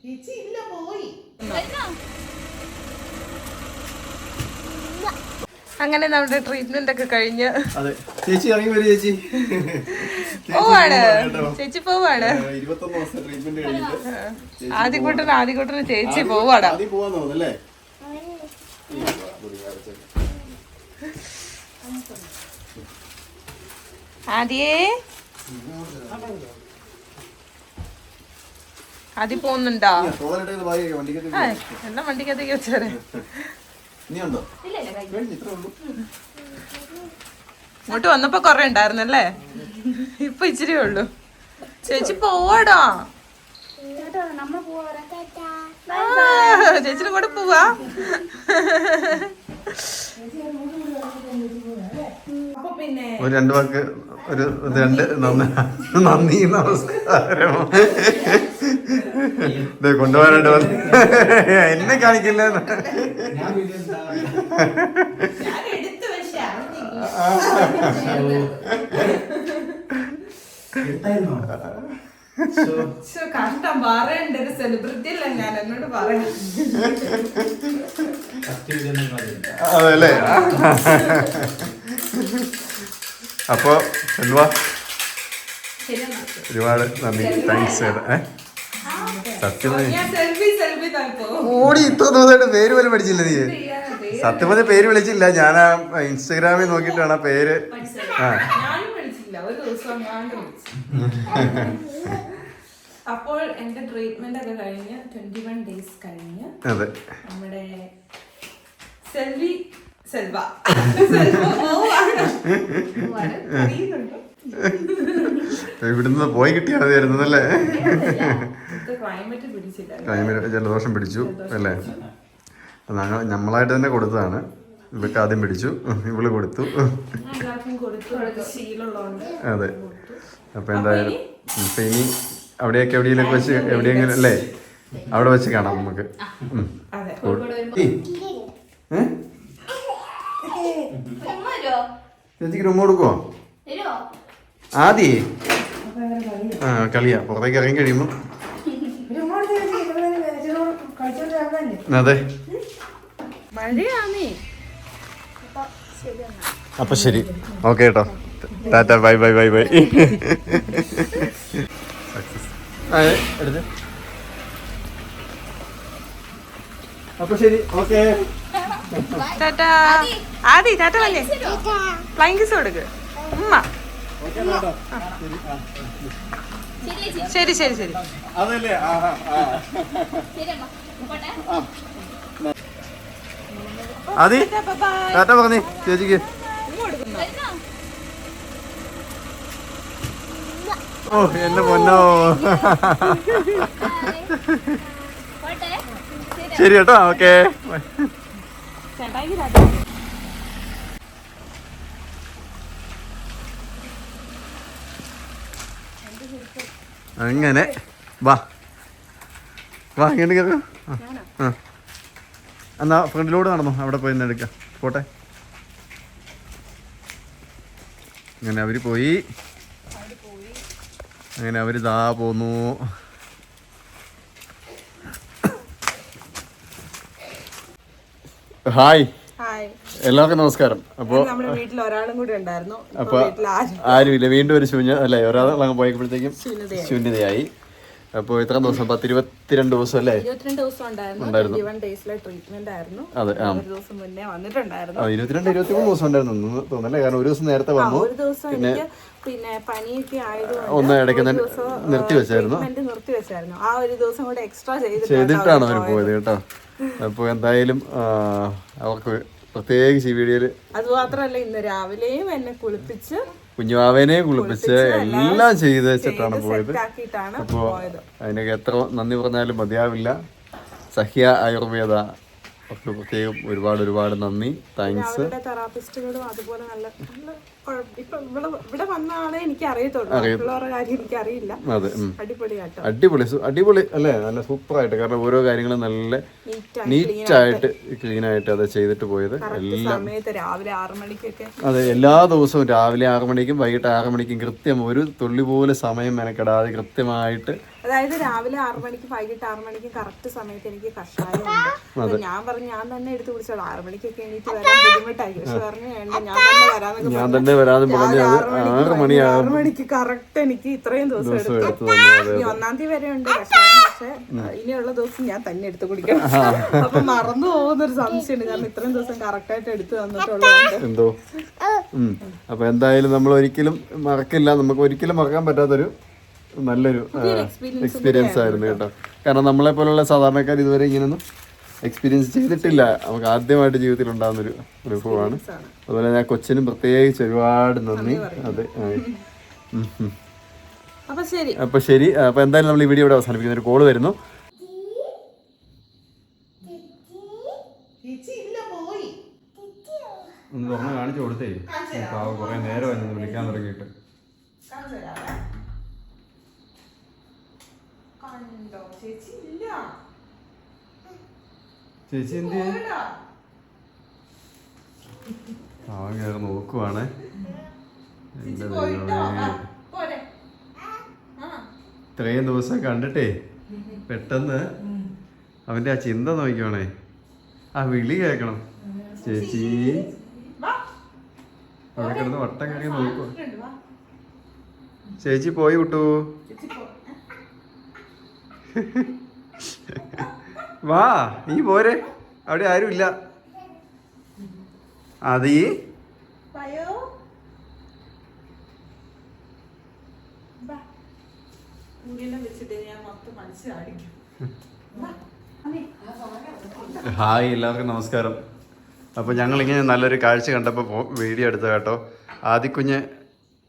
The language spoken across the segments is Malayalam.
ചേച്ചി ഇല്ല പോയി അങ്ങനെ നമ്മുടെ ട്രീറ്റ്മെന്റ് ഒക്കെ കഴിഞ്ഞ്. അതെ. ചേച്ചി ഇറങ്ങി വരും ചേച്ചി. പോവാണ്. ചേച്ചി പോവാണ് ആദ്യകൂട്ടന് ആദ്യകൂട്ടന് ചേച്ചി പോവാടാ ആദ്യം പോവാൻ തോന്നുന്നല്ലേ? ആദ്യേ. ആദ്യം പോകുന്നുണ്ടോ എന്നാ വണ്ടിക്കകത്തേക്ക് വെച്ചേരെ. ഇനി ഉണ്ടോ? കഴിഞ്ഞു. ഇത്രേ ഉള്ളൂ. ഇങ്ങോട്ട് വന്നപ്പോ കൊറേ ഉണ്ടായിരുന്നല്ലേ? ഇപ്പൊ ഇച്ചിരി ഉള്ളു. ചേച്ചി പോവാടാ? ചേച്ചിനും കൂടെ പോവാ. അപ്പൊ പിന്നെ ഒരു രണ്ട് വാക്ക് ഒരു രണ്ട് നന്ദി. നന്ദി നമസ്കാരം ഇത് കൊണ്ടുപോകാനായിട്ട് വന്ന് എന്നെ കാണിക്കില്ല? കഷ്ടം. പറയണ്ട ഒരു സെലിബ്രിറ്റി അല്ല ഞാൻ. എന്നോട് പറയാം. അതല്ലേ? അപ്പോ എന്തുവാ? ഒരുപാട് നന്ദി. താങ്ക്സ് ഏ? സത്യം ഓടി ഇത്ര ദിവസമായിട്ട് പേര് പോലും പഠിച്ചില്ല നീ. സത്യം പറഞ്ഞ പേര് വിളിച്ചില്ല. ഞാൻ ആ ഇൻസ്റ്റഗ്രാമിൽ നോക്കിയിട്ടാണ് ആ പേര്. ആ. അപ്പോൾ എന്റെ ട്രീറ്റ്മെന്റ് ഒക്കെ കഴിഞ്ഞ് ട്വന്റി വൺ ഡേയ്സ് കഴിഞ്ഞ് അതെ. നമ്മുടെ സെൽവി സെൽവ? ഇവിടുന്ന് പോയി കിട്ടിയാൽ മതിയായിരുന്നു അല്ലേ? ക്ലൈമറ്റ് ജലദോഷം പിടിച്ചു അല്ലേ? ഞങ്ങൾ നമ്മളായിട്ട് തന്നെ കൊടുത്തതാണ്. ഇവൾക്ക് ആദ്യം പിടിച്ചു. ഇവൾ കൊടുത്തു. അതെ. അപ്പൊ എന്തായാലും ഇപ്പൊ ഇനി അവിടെയൊക്കെ എവിടെയെങ്കിലും വെച്ച് എവിടെയെങ്കിലും അല്ലേ? അവിടെ വെച്ച് കാണാം നമുക്ക് ഉം. അതെ ഏ? ചേച്ചിക്ക് റൂം കൊടുക്കുവോ? ആദ്യേ? ആ കളിയാ. പുറത്തേക്ക് ഇറങ്ങി കഴിയുമ്പോ. അതെ. അപ്പൊ ശരി. ഓക്കെ കേട്ടോ tata bye bye bye bye. അപ്പൊ ശരി. ഓക്കെ. ടാറ്റ. ആദി. ടാറ്റ വന്നേ. ഫ്ലൈങ് കിസ് കൊടുക്ക്. ഉമ്മ. ശരി ശരി ശരി. ആദി ടാറ്റ പറഞ്ഞേ ചേച്ചിക്ക്. ഓ എന്റെ പൊന്നോ. ശരി കേട്ടോ ഓക്കെ. ചേട്ടായി അങ്ങനെ. വാ. വാ ഇങ്ങോട്ട് കേൾക്കാം ആ. എന്നാ ഫ്രണ്ടിലൂടെ നടന്നു. അവിടെ പോയി എടുക്കാം പോട്ടെ. അങ്ങനെ അവർ പോയി. അങ്ങനെ അവർ ദാ പോന്നു. ഹായ്. എല്ലാവർക്കും നമസ്കാരം. അപ്പോൾ നമ്മുടെ വീട്ടിൽ ഒരാളും കൂടി ഉണ്ടായിരുന്നു. അപ്പോൾ ആരുമില്ല. വീണ്ടും ഒരു ശൂന്യ അല്ലേ ഒരാൾ അങ്ങ് പോയപ്പോഴത്തേക്കും ശൂന്യതയായി. അപ്പോൾ ഇത്ര ദിവസം പത്ത് ഇരുപത്തിരണ്ട് ദിവസം അല്ലേ ഉണ്ടായിരുന്നു. അതെ ആ. ഇരുപത്തിരണ്ട് ഇരുപത്തി മൂന്ന് ദിവസം ഉണ്ടായിരുന്നു. തോന്നല്ലേ കാരണം ഒരു ദിവസം നേരത്തെ വന്നു. എനിക്ക് പിന്നെ പനിയൊക്കെ ആയതുകൊണ്ട് ഒന്ന് ഇടയ്ക്ക് നിർത്തി വെച്ചായിരുന്നു. നിർത്തി വെച്ചായിരുന്നു. ആ ഒരു ദിവസം കൂടെ എക്സ്ട്രാ ചെയ്തിട്ടാണ് അവർ പോയത്. കേട്ടോ. അപ്പോൾ എന്തായാലും അവർക്ക് പ്രത്യേകിച്ച് ഈ വീഡിയോയിൽ അത് മാത്രല്ല ഇന്ന് രാവിലെയും എന്നെ കുളിപ്പിച്ച് കുഞ്ഞുവാവേനെ കുളിപ്പിച്ച് എല്ലാം ചെയ്ത് വെച്ചിട്ടാണ് പോയത്. അപ്പോൾ അതിനൊക്കെ എത്ര നന്ദി പറഞ്ഞാലും മതിയാവില്ല. സഹ്യ ആയുർവേദ അവർക്ക് പ്രത്യേകം ഒരുപാട് ഒരുപാട് നന്ദി. താങ്ക്സ് തെറാപ്പിസ്റ്റുകളും അതുപോലെ നല്ല ഇവിടെ വന്നാണേ എനിക്ക് അറിയത്തുള്ളൂ. അടിപൊളി അടിപൊളി അല്ലേ? നല്ല സൂപ്പർ ആയിട്ട് കാരണം ഓരോ കാര്യങ്ങളും നല്ല നീറ്റ് ആയിട്ട്. ക്ലീൻ ആയിട്ട് അത് ചെയ്തിട്ട് പോയത്. എല്ലാം രാവിലെ ആറു മണിക്കൊക്കെ. അതെ എല്ലാ ദിവസവും രാവിലെ ആറു മണിക്കും വൈകിട്ട് ആറു മണിക്കും കൃത്യം ഒരു തുള്ളി പോലെ സമയം മെനക്കെടാതെ കൃത്യമായിട്ട് അതായത് രാവിലെ ആറു മണിക്ക് വൈകിട്ട് ആറു മണിക്ക് കറക്റ്റ് സമയത്ത് എനിക്ക് കഷായം ഉണ്ട്. ഞാൻ പറഞ്ഞു ഞാൻ തന്നെ എടുത്ത് കുടിച്ചോളൂ. ആറു മണിക്കൊക്കെ എണീറ്റ് വരാൻ ബുദ്ധിമുട്ടായി പക്ഷെ പറഞ്ഞു വേണ്ട ഞാൻ തന്നെ വരാന്നൊക്കെ ഞാൻ തന്നെ വരാതെ പറഞ്ഞു ആറ് മണിയാകും ആറു മണിക്ക് കറക്റ്റ് എനിക്ക് ഇത്രയും ദിവസം എടുത്തു. ഈ ഒന്നാം തീയതി വരെ ഉണ്ട് കഷായം. പക്ഷെ ഇനിയുള്ള ദിവസം ഞാൻ തന്നെ എടുത്ത് കുടിക്കണം. അപ്പൊ മറന്നു പോകുന്ന ഒരു സംശയമുണ്ട്. കാരണം ഇത്രയും ദിവസം കറക്റ്റ് ആയിട്ട് എടുത്തു തന്നിട്ടുള്ളത് എന്തോ. അപ്പൊ എന്തായാലും നമ്മൾ ഒരിക്കലും മറക്കില്ല. നമുക്ക് ഒരിക്കലും മറക്കാൻ പറ്റാത്തൊരു നല്ലൊരു എക്സ്പീരിയൻസ് ആയിരുന്നു കേട്ടോ. കാരണം നമ്മളെ പോലുള്ള സാധാരണക്കാർ ഇതുവരെ ഇങ്ങനൊന്നും എക്സ്പീരിയൻസ് ചെയ്തിട്ടില്ല. നമുക്ക് ആദ്യമായിട്ട് ജീവിതത്തിൽ ഉണ്ടാകുന്ന ഒരു അനുഭവമാണ് അതുപോലെ തന്നെ ആ കൊച്ചിനും പ്രത്യേകിച്ച് ഒരുപാട് നന്ദി. അതെ. അപ്പൊ ശരി. അപ്പൊ എന്തായാലും നമ്മൾ ഈ വീഡിയോ ഇവിടെ അവസാനിപ്പിക്കുന്ന ഒരു കോൾ വരുന്നു. ചേച്ചി ഇല്ല പോയി ഒന്ന് തുറന്ന് കാണിച്ചു കൊടുത്തേ. പാവം കുറെ നേരം വിളിക്കാൻ തുടങ്ങിയിട്ട് കാണിച്ചു തരാവേ. കണ്ടോ ചേച്ചി ഇല്ല. ചേച്ചി എന്ത് പോയടാ. കയറി നോക്കുവാണേ. ഇത്രയും ദിവസം കണ്ടിട്ടേ പെട്ടെന്ന് അവന്റെ ആ ചിന്ത നോക്കിക്കോണേ ആ വിളി കേക്കണം ചേച്ചി. അവിടെ കിടന്ന് വട്ടം കറങ്ങി നോക്കുക ചേച്ചി പോയി വിട്ടു. വാ നീ പോരെ. അവിടെ ആരും ഇല്ല അത് ഈ ഹായ് എല്ലാവർക്കും നമസ്കാരം. അപ്പോൾ ഞങ്ങളിങ്ങനെ നല്ലൊരു കാഴ്ച കണ്ടപ്പോൾ വീഡിയോ എടുത്ത കേട്ടോ. ആദ്യക്കുഞ്ഞ്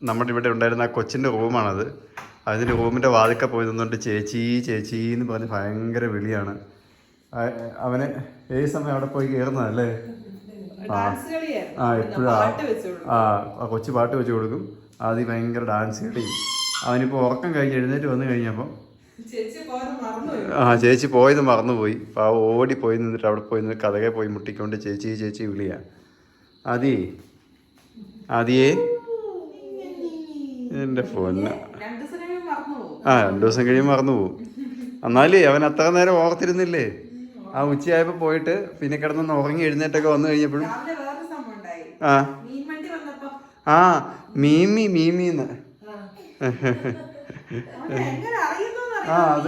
നമ്മുടെ ഇവിടെ ഉണ്ടായിരുന്ന ആ കൊച്ചിന്റെ റൂമാണത്. അതിന്റെ റൂമിന്റെ വാതിക്ക പോയി നിന്നുകൊണ്ട് ചേച്ചി ചേച്ചി എന്ന് പറഞ്ഞ് ഭയങ്കര വിളിയാണ്. ആ- അവന് ഏത് സമയം അവിടെ പോയി കയറുന്നതല്ലേ ആ ആ എപ്പോഴും? ആ ആ കൊച്ചു പാട്ട് വെച്ച് കൊടുക്കും. ആദ്യം ഭയങ്കര ഡാൻസ് കളി. അവനിപ്പോൾ ഉറക്കം കഴിഞ്ഞ് എഴുന്നേറ്റ് വന്നു കഴിഞ്ഞപ്പം ആ ചേച്ചി പോയത് മറന്നുപോയി. പാവ ഓടി പോയി നിന്നിട്ട് അവിടെ പോയി നിന്ന് കഥകെ പോയി മുട്ടിക്കൊണ്ട് ചേച്ചി ചേച്ചി വിളിയാ. ആദി ആദിയേ. എന്റെ മറന്നുപോകും ആ രണ്ടു ദിവസം കഴിയുമ്പോൾ മറന്നു പോകും എന്നാലേ അവൻ അത്ര നേരം ഓർത്തിരുന്നില്ലേ? ആ ഉച്ചയായപ്പോൾ പോയിട്ട് പിന്നെ കിടന്നൊന്ന് ഉറങ്ങി എഴുന്നേറ്റൊക്കെ വന്നു കഴിഞ്ഞപ്പോഴും ആ. ആ മീമി മീമിന്ന്. ആ. അത്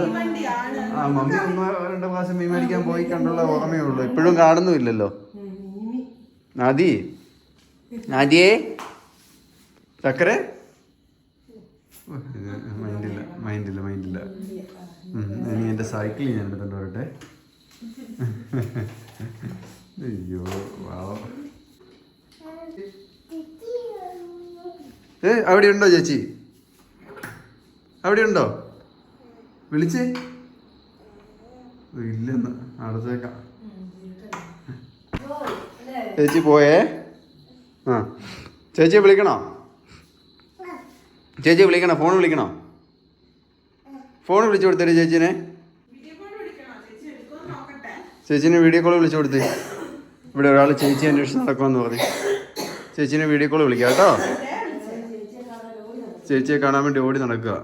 ആ മമ്മി ഒന്ന് രണ്ട് പ്രാവശ്യം മീൻ മേടിക്കാൻ പോയി കണ്ടുള്ള ഓർമ്മയേ ഉള്ളൂ. ഇപ്പോഴും കാണുന്നുമില്ലല്ലോ. നാദി. നാദിയേ. ചക്കര. മൈൻഡില്ല മൈൻഡില്ല. ഇനി എന്റെ സൈക്കിൾ ഞാൻ എടുത്തോണ്ട് വരട്ടെ. അയ്യോ വാ ഏ അവിടെ ഉണ്ടോ ചേച്ചി? അവിടെ ഉണ്ടോ? വിളിച്ചേ? ഇല്ലെന്ന്. അടച്ചേക്കാം ചേച്ചി പോയേ? ആ. ചേച്ചിയെ വിളിക്കണോ? ചേച്ചിയെ വിളിക്കണോ? ഫോൺ വിളിക്കണോ? ഫോൺ വിളിച്ചു കൊടുത്തേ ചേച്ചിനെ. ചേച്ചിനെ വീഡിയോ കോൾ വിളിച്ചു കൊടുത്തേ. ഇവിടെ ഒരാൾ ചേച്ചി അന്വേഷിച്ച് നടക്കുമെന്ന് പറഞ്ഞു. ചേച്ചിനെ വീഡിയോ കോൾ വിളിക്കാം കേട്ടോ. ചേച്ചിയെ കാണാൻ വേണ്ടി ഓടി നടക്കുക.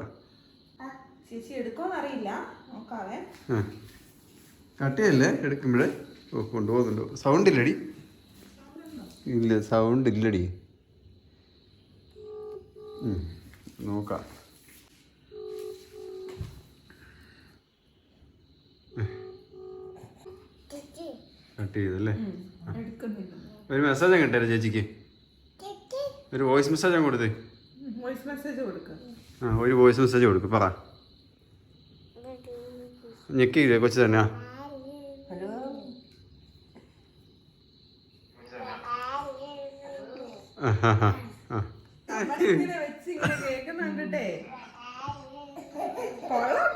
കട്ടിയല്ലേ? എടുക്കുമ്പോഴേ. ഓ കൊണ്ടുപോകുന്നുണ്ടോ. സൗണ്ട് ഇല്ലടി. ഇല്ല സൗണ്ട് ഇല്ലടി. നോക്കാം. കട്ട് ചെയ്തല്ലേ അല്ലേ ഒരു മെസ്സേജ് കിട്ടേ ചേച്ചിക്ക്. ഒരു വോയിസ് മെസ്സേജ് അങ്ങ് കൊടുത്തേ. വോയിസ് മെസ്സേജ് കൊടുക്കുക ആ ഒരു വോയിസ് മെസ്സേജ് കൊടുക്ക് പറ. ഞെക്കിയില്ലേ കൊച്ചു തന്നെയാ ഹലോ? ആ ആ. കേൾക്കുന്നുണ്ടേ കൊള്ളാം.